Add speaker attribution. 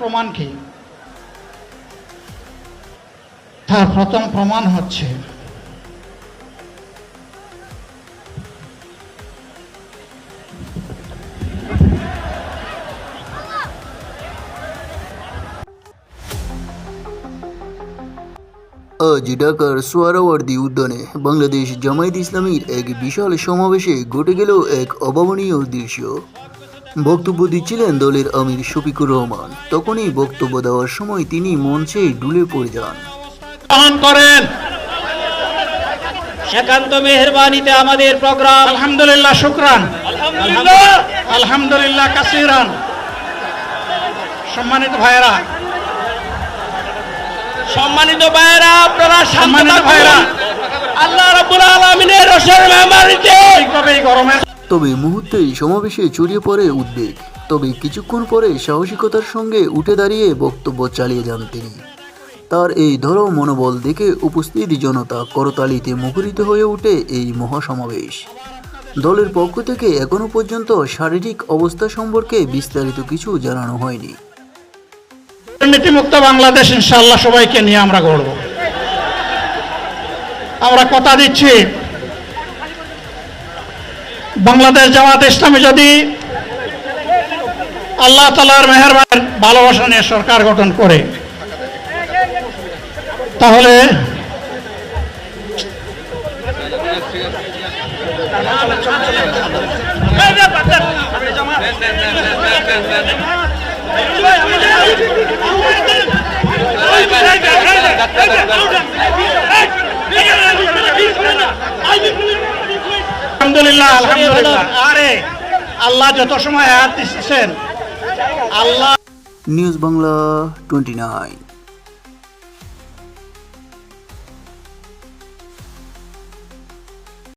Speaker 1: প্রমাণ কি? তার প্রথম প্রমাণ হচ্ছে,
Speaker 2: আজ ঢাকার সোয়ারাওয়ার্দী উদ্যানে বাংলাদেশ জামায়াত ইসলামীর এক বিশাল সমাবেশে ঘটে গেল এক অভাবনীয় দৃশ্য। বক্তব্য দিচ্ছিলেন দলের আমির শফিকুর রহমান। তখনই বক্তব্য দেওয়ার সময় তিনি মঞ্চে ডুলে পড়ে যান।
Speaker 1: করেন।
Speaker 3: সেকান্ত মেহরবানিতে আমাদের প্রোগ্রাম।
Speaker 1: আলহামদুলিল্লাহ শুক্রান।
Speaker 3: আলহামদুলিল্লাহ।
Speaker 1: আলহামদুলিল্লাহ কাসিরান। সম্মানিত ভাইয়েরা।
Speaker 3: সম্মানিত ভাইয়েরা আপনারা
Speaker 1: সম্মানিত। ভাইয়েরা।
Speaker 3: আল্লাহ রাব্বুল আলামিনের রসের মেহমানিতে
Speaker 1: ঠিকভাবে এই গরমে
Speaker 2: তবে মুহূর্তেই সমাবেশে ছড়িয়ে পড়ে উদ্বেগ। তবে কিছুক্ষণ পরে সাহসিকতার সঙ্গে উঠে দাঁড়িয়ে বক্তব্য চালিয়ে যান তিনি। তার এই ধরো মনোবল দেখে উপস্থিত জনতা করতালিতে মুখরিত হয়ে ওঠে এই মহাসমাবেশ। দলের পক্ষ থেকে এখনও পর্যন্ত শারীরিক অবস্থা সম্পর্কে বিস্তারিত কিছু জানানো হয়নি।
Speaker 1: দুর্নীতিমুক্ত বাংলাদেশ ইনশাআল্লাহ সবাইকে নিয়ে আমরা গড়ব। আমরা কথা দিচ্ছি বাংলাদেশ জামাত ইসলামী যদি আল্লাহ তালার মেহরবানের ভালোবাসা নিয়ে সরকার গঠন করে তাহলে আলহামদুলিল্লাহ আলহামদুলিল্লাহ। আরে আল্লাহ যত সময় দিচ্ছেন Allah
Speaker 2: news Bangla twenty nine.